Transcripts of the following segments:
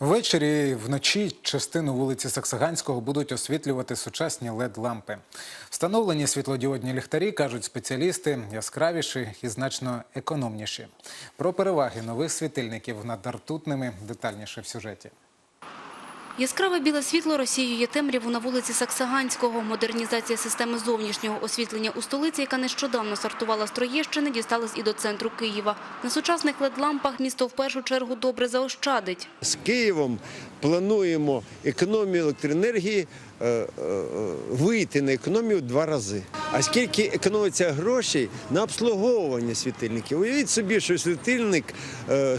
Ввечері вночі частину вулиці Саксаганського будуть освітлювати сучасні LED-лампи. Встановлені світлодіодні ліхтарі, кажуть спеціалісти, яскравіші і значно економніші. Про переваги нових світильників над артутними детальніше в сюжеті. Яскраве біле світло розсіює темряву на вулиці Саксаганського. Модернізація системи зовнішнього освітлення у столиці, яка нещодавно стартувала з Троєщини, дісталась і до центру Києва. На сучасних LED-лампах місто в першу чергу добре заощадить. З Києвом плануємо економію електроенергії е, е, вийти на економію два рази. А скільки економиться грошей на обслуговування світильників? Уявіть собі, що світильник е, е,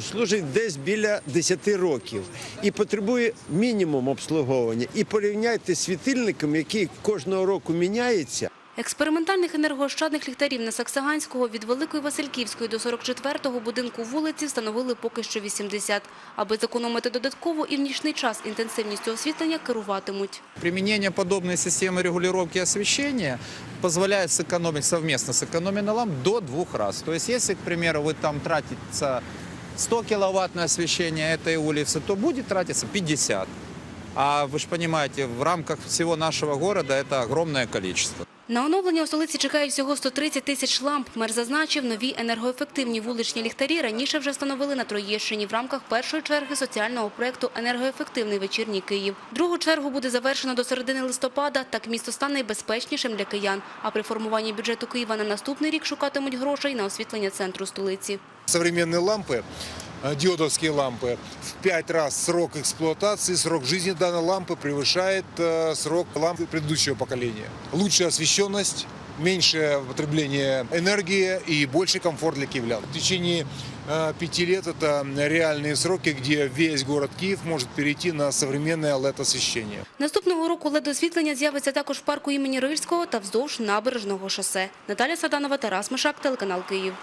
служить десь біля 10 років і потребує мінімум обслуговування. І порівняйте з світильником, який кожного року міняється. Експериментальних енергоощадних ліхтарів на Саксаганського від Великої Васильківської до 44-го будинку вулиці встановили поки що 80. Аби зекономити додатково і в нічний час інтенсивністю освітлення керуватимуть. Применение подобной системы регулировки освещения позволяет сэкономить совместно с экономией на ламп до двух раз. То есть, если, к примеру, вы там тратится 100 киловатт на освещение этой улицы, то будет тратиться 50. А вы же понимаете, в рамках всего нашего города это огромное количество. На оновлення у столиці чекає всього 130 тисяч ламп. Мер зазначив, нові енергоефективні вуличні ліхтарі раніше вже встановили на Троєщині в рамках першої черги соціального проєкту «Енергоефективний вечірній Київ». Другу чергу буде завершено до середини листопада. Так місто стане безпечнішим для киян. А при формуванні бюджету Києва на наступний рік шукатимуть грошей на освітлення центру столиці. Современные лампы, э, диодовские лампы, в пять раз срок эксплуатации, срок жизни данной лампы превышает э, срок лампы предыдущего поколения. Лучшая освещенность, меньшее потребление энергии и больший комфорт для киевлян. В течение э, пяти лет это реальные сроки, где весь город Киев может перейти на современное LED-освещение. Наступного року ледосвітлення з'явиться також в парку імені Рильського та вздовж набережного шосе. Наталя Саданова, Тарас Мишак, телеканал Київ.